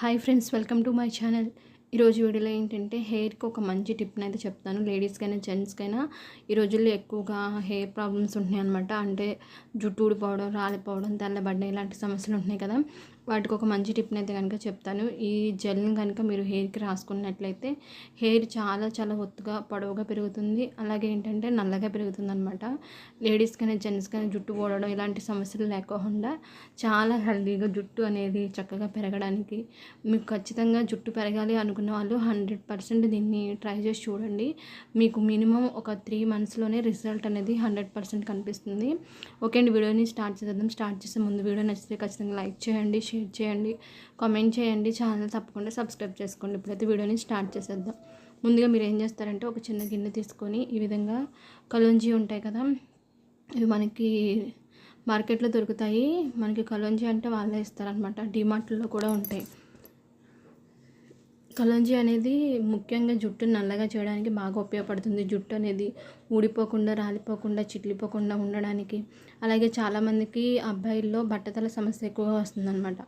Hi friends welcome to my channel. ఈరోజు వీడియోలో ఏంటంటే హెయిర్కి ఒక మంచి టిప్ని అయితే చెప్తాను. లేడీస్కైనా జెంట్స్కైనా ఈ రోజుల్లో ఎక్కువగా హెయిర్ ప్రాబ్లమ్స్ ఉంటున్నాయి అనమాట అంటే జుట్టు ఊడిపోవడం రాలిపోవడం తెల్లబడ్డం ఇలాంటి సమస్యలు ఉంటున్నాయి కదా. వాటికి ఒక మంచి టిప్ని అయితే కనుక చెప్తాను. ఈ జెల్ని కనుక మీరు హెయిర్కి రాసుకున్నట్లయితే హెయిర్ చాలా చాలా ఒత్తుగా పొడవుగా పెరుగుతుంది. అలాగే ఏంటంటే నల్లగా పెరుగుతుంది అనమాట లేడీస్ కానీ జెంట్స్ కానీ జుట్టు పోవడం ఇలాంటి సమస్యలు లేకుండా చాలా హెల్దీగా జుట్టు అనేది చక్కగా పెరగడానికి మీకు ఖచ్చితంగా జుట్టు పెరగాలి అనుకున్న వాళ్ళు హండ్రెడ్ పర్సెంట్ దీన్ని ట్రై చేసి చూడండి. మీకు మినిమం ఒక త్రీ మంత్స్లోనే రిజల్ట్ అనేది హండ్రెడ్ పర్సెంట్ కనిపిస్తుంది. ఓకే అండి వీడియోని స్టార్ట్ చేద్దాం. స్టార్ట్ చేసే ముందు వీడియో నచ్చితే ఖచ్చితంగా లైక్ చేయండి షేర్ చేయండి కామెంట్ చేయండి ఛానల్ తప్పకుండా సబ్స్క్రైబ్ చేసుకోండి. ఇప్పుడైతే వీడియోని స్టార్ట్ చేసేద్దాం. ముందుగా మీరు ఏం చేస్తారంటే ఒక చిన్న గిన్నె తీసుకొని ఈ విధంగా కలుంజి ఉంటాయి కదా ఇవి మనకి మార్కెట్లో దొరుకుతాయి. మనకి కలుంజి అంటే వాళ్ళే ఇస్తారనమాట డిమార్ట్లో కూడా ఉంటాయి. కలంజీ అనేది ముఖ్యంగా జుట్టు నల్లగా చేయడానికి బాగా ఉపయోగపడుతుంది. జుట్టు అనేది ఊడిపోకుండా రాలిపోకుండా చిట్లిపోకుండా ఉండడానికి. అలాగే చాలామందికి అబ్బాయిల్లో బట్టతల సమస్య ఎక్కువగా వస్తుందన్నమాట.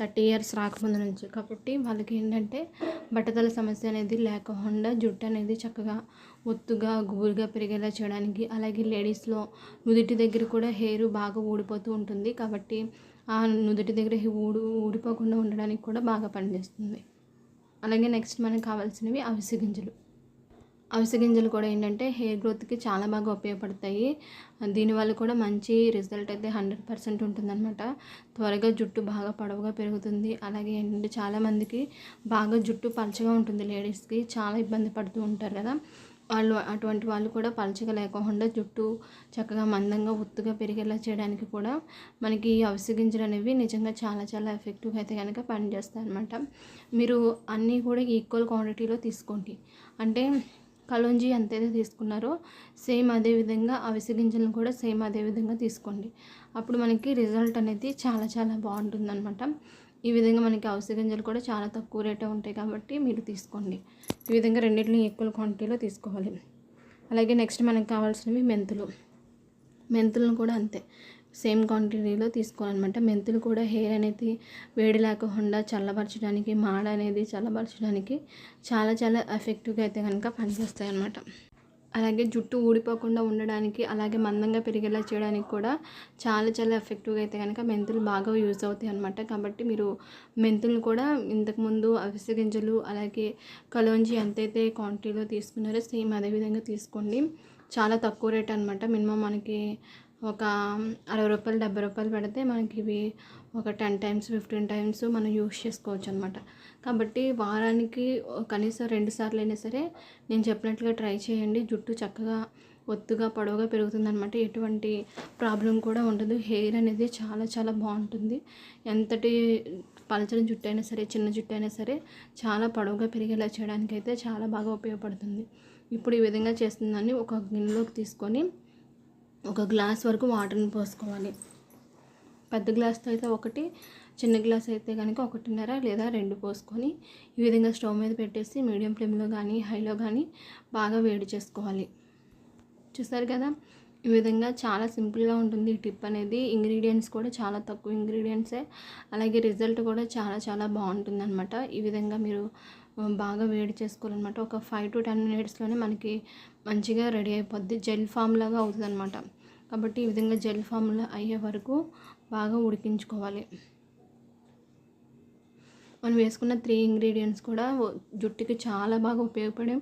థర్టీ ఇయర్స్ రాకముందు నుంచి. కాబట్టి వాళ్ళకి ఏంటంటే బట్టతల సమస్య అనేది లేకుండా జుట్టు అనేది చక్కగా ఒత్తుగా గుబురుగా పెరిగేలా చేయడానికి. అలాగే లేడీస్లో నుదుటి దగ్గర కూడా హెయిర్ బాగా ఊడిపోతూ ఉంటుంది. కాబట్టి ఆ నుదుటి దగ్గర ఊడు ఊడిపోకుండా ఉండడానికి కూడా బాగా పనిచేస్తుంది. అలాగే నెక్స్ట్ మనకు కావాల్సినవి అవిసె గింజలు. అవిసె గింజలు కూడా ఏంటంటే హెయిర్ గ్రోత్కి చాలా బాగా ఉపయోగపడతాయి. దీనివల్ల కూడా మంచి రిజల్ట్ అయితే హండ్రెడ్ పర్సెంట్ ఉంటుందన్నమాట. త్వరగా జుట్టు బాగా పొడవుగా పెరుగుతుంది. అలాగే ఏంటంటే చాలామందికి బాగా జుట్టు పలచగా ఉంటుంది లేడీస్కి చాలా ఇబ్బంది పడుతూ ఉంటారు కదా. వాళ్ళు అటువంటి వాళ్ళు కూడా పలచగా లేకుండా జుట్టు చక్కగా మందంగా ఒత్తుగా పెరిగేలా చేయడానికి కూడా మనకి ఈ అవిసె గింజలు అనేవి నిజంగా చాలా చాలా ఎఫెక్టివ్గా అయితే కనుక పనిచేస్తాయి అనమాట మీరు అన్నీ కూడా ఈక్వల్ క్వాంటిటీలో తీసుకోండి. అంటే కలుంజీ ఎంతైతే తీసుకున్నారో సేమ్ అదే విధంగా అవిసె గింజలను కూడా సేమ్ అదే విధంగా తీసుకోండి. అప్పుడు మనకి రిజల్ట్ అనేది చాలా చాలా బాగుంటుంది అనమాట ఈ విధంగా మనకి అవసర గింజలు కూడా చాలా తక్కువ రేటే ఉంటాయి కాబట్టి మీరు తీసుకోండి. ఈ విధంగా రెండింటిని ఈక్వల్ క్వాంటిటీలో తీసుకోవాలి. అలాగే నెక్స్ట్ మనకు కావాల్సినవి మెంతులు. మెంతులను కూడా అంతే సేమ్ క్వాంటిటీలో తీసుకోవాలన్నమాట. మెంతులు కూడా హెయిర్ అనేది వేడి లేకుండా చల్లబరచడానికి మాడ అనేది చల్లబరచడానికి చాలా చాలా ఎఫెక్టివ్గా అయితే కనుక పనిచేస్తాయి అన్నమాట అలాగే జుట్టు ఊడిపోకుండా ఉండడానికి అలాగే మందంగా పెరిగేలా చేయడానికి కూడా చాలా చాలా ఎఫెక్టివ్గా అయితే కనుక మెంతులు బాగా యూజ్ అవుతాయి అనమాట కాబట్టి మీరు మెంతులను కూడా ఇంతకుముందు అవిసె గింజలు అలాగే కలోంజి ఎంతైతే క్వాంటిటీలో తీసుకున్నారో సేమ్ అదే విధంగా తీసుకోండి. చాలా తక్కువ రేట్ అనమాట మినిమం మనకి ఒక అరవై రూపాయలు డెబ్బై రూపాయలు పెడితే మనకి ఇవి ఒక టెన్ టైమ్స్ ఫిఫ్టీన్ టైమ్స్ మనం యూస్ చేసుకోవచ్చు అనమాట కాబట్టి వారానికి కనీసం రెండు సార్లు అయినా సరే నేను చెప్పినట్లుగా ట్రై చేయండి. జుట్టు చక్కగా ఒత్తుగా పొడవుగా పెరుగుతుంది అనమాట ఎటువంటి ప్రాబ్లం కూడా ఉండదు. హెయిర్ అనేది చాలా చాలా బాగుంటుంది. ఎంతటి పలచని జుట్టు అయినా సరే చిన్న జుట్టు అయినా సరే చాలా పొడవుగా పెరిగేలా చేయడానికి అయితే చాలా బాగా ఉపయోగపడుతుంది. ఇప్పుడు ఈ విధంగా చేస్తుందని ఒక గిన్నెలోకి తీసుకొని ఒక గ్లాస్ వరకు వాటర్ని పోసుకోవాలి. పెద్ద గ్లాస్తో అయితే ఒకటి చిన్న గ్లాస్ అయితే కనుక ఒకటిన్నర లేదా రెండు పోసుకొని ఈ విధంగా స్టవ్ మీద పెట్టేసి మీడియం ఫ్లేమ్లో కానీ హైలో కానీ బాగా వేడి చేసుకోవాలి. చూసారు కదా? ఈ విధంగా చాలా సింపుల్గా ఉంటుంది ఈ టిప్ అనేది. ఇంగ్రీడియంట్స్ కూడా చాలా తక్కువ ఇంగ్రీడియంట్సే. అలాగే రిజల్ట్ కూడా చాలా చాలా బాగుంటుంది అనమాట ఈ విధంగా మీరు బాగా వేడి చేసుకోవాలన్నమాట. ఒక ఫైవ్ టు టెన్ మినిట్స్లోనే మనకి మంచిగా రెడీ అయిపోద్ది. జెల్ ఫామ్ లాగా అవుతుంది అనమాట కాబట్టి ఈ విధంగా జెల్ ఫామ్లో అయ్యే వరకు బాగా ఉడికించుకోవాలి. మనం వేసుకున్న త్రీ ఇంగ్రీడియంట్స్ కూడా జుట్టుకి చాలా బాగా ఉపయోగపడే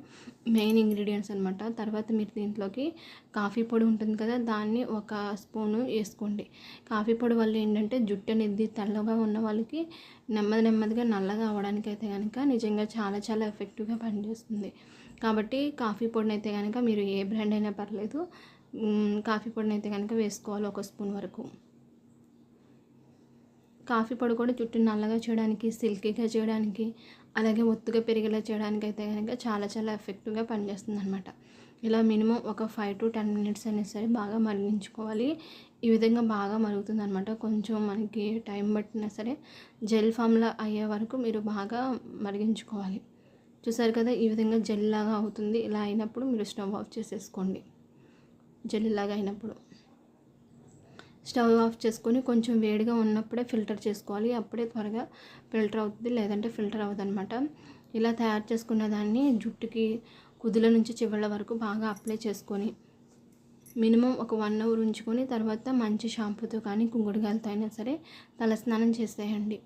మెయిన్ ఇంగ్రీడియంట్స్ అనమాట తర్వాత మీరు దీంట్లోకి కాఫీ పొడి ఉంటుంది కదా దాన్ని ఒక స్పూను వేసుకోండి. కాఫీ పొడి వల్ల ఏంటంటే జుట్టు అనేది తెల్లగా ఉన్న వాళ్ళకి నెమ్మది నెమ్మదిగా నల్లగా అవడానికి అయితే కనుక నిజంగా చాలా చాలా ఎఫెక్టివ్గా పనిచేస్తుంది. కాబట్టి కాఫీ పొడిని అయితే కనుక మీరు ఏ బ్రాండ్ అయినా పర్లేదు కాఫీ పొడిని అయితే కనుక వేసుకోవాలి ఒక స్పూన్ వరకు. కాఫీ పొడి కూడా జుట్టు నల్లగా చేయడానికి సిల్కీగా చేయడానికి అలాగే ఒత్తుగా పెరిగేలా చేయడానికి అయితే కనుక చాలా చాలా ఎఫెక్టివ్గా పనిచేస్తుంది అనమాట ఇలా మినిమం ఒక ఫైవ్ టు టెన్ మినిట్స్ అయినా సరే బాగా మరిగించుకోవాలి. ఈ విధంగా బాగా మరుగుతుంది అనమాట కొంచెం మనకి టైం పట్టినా సరే జెల్ ఫామ్లా అయ్యే వరకు మీరు బాగా మరిగించుకోవాలి. చూసారు కదా ఈ విధంగా జెల్ లాగా అవుతుంది. ఇలా అయినప్పుడు మీరు స్టవ్ ఆఫ్ చేసేసుకోండి. జెల్ లాగా అయినప్పుడు. స్టవ్ ఆఫ్ చేసుకొని కొంచెం వేడిగా ఉన్నప్పుడే ఫిల్టర్ చేసుకోవాలి. అప్పుడే త్వరగా ఫిల్టర్ అవుతుంది లేదంటే ఫిల్టర్ అవ్వదు అనమాట ఇలా తయారు చేసుకున్న దాన్ని జుట్టుకి కుదుల నుంచి చివళ్ళ వరకు బాగా అప్లై చేసుకొని మినిమం ఒక వన్ అవర్ ఉంచుకొని తర్వాత మంచి షాంపూతో కానీ కుంగుడుగాలతో అయినా సరే తలస్నానం చేసేయండి.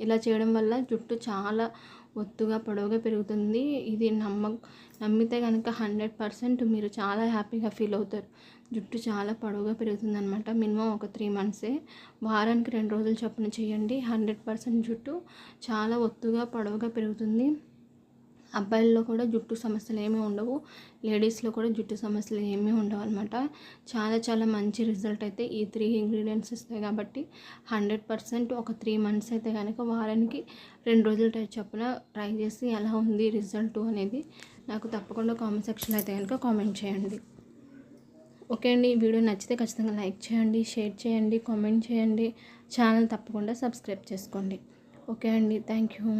ఇలా చేయడం వల్ల జుట్టు చాలా ఒత్తుగా పొడవుగా పెరుగుతుంది. ఇది నమ్మ నమ్మితే కనుక హండ్రెడ్ పర్సెంట్ మీరు చాలా హ్యాపీగా ఫీల్ అవుతారు. జుట్టు చాలా పొడవుగా పెరుగుతుంది అనమాట మినిమం ఒక త్రీ మంత్సే. వారానికి రెండు రోజులు చొప్పున చేయండి. హండ్రెడ్ పర్సెంట్ జుట్టు చాలా ఒత్తుగా పొడవుగా పెరుగుతుంది. అబ్బాయిల్లో కూడా జుట్టు సమస్యలు ఏమీ ఉండవు. లేడీస్లో కూడా జుట్టు సమస్యలు ఏమీ ఉండవు అనమాట చాలా చాలా మంచి రిజల్ట్ అయితే ఈ త్రీ ఇంగ్రీడియంట్స్ ఇస్తాయి కాబట్టి హండ్రెడ్ పర్సెంట్ ఒక త్రీ మంత్స్ అయితే కనుక వారానికి రెండు రోజులు ట్రై చొప్పున ట్రై చేసి ఎలా ఉంది రిజల్ట్ అనేది నాకు తప్పకుండా కామెంట్ సెక్షన్లో అయితే కనుక కామెంట్ చేయండి. ఓకే అండి ఈ వీడియో నచ్చితే ఖచ్చితంగా లైక్ చేయండి షేర్ చేయండి కామెంట్ చేయండి. ఛానల్ తప్పకుండా సబ్స్క్రైబ్ చేసుకోండి. ఓకే అండి థ్యాంక్ యూ.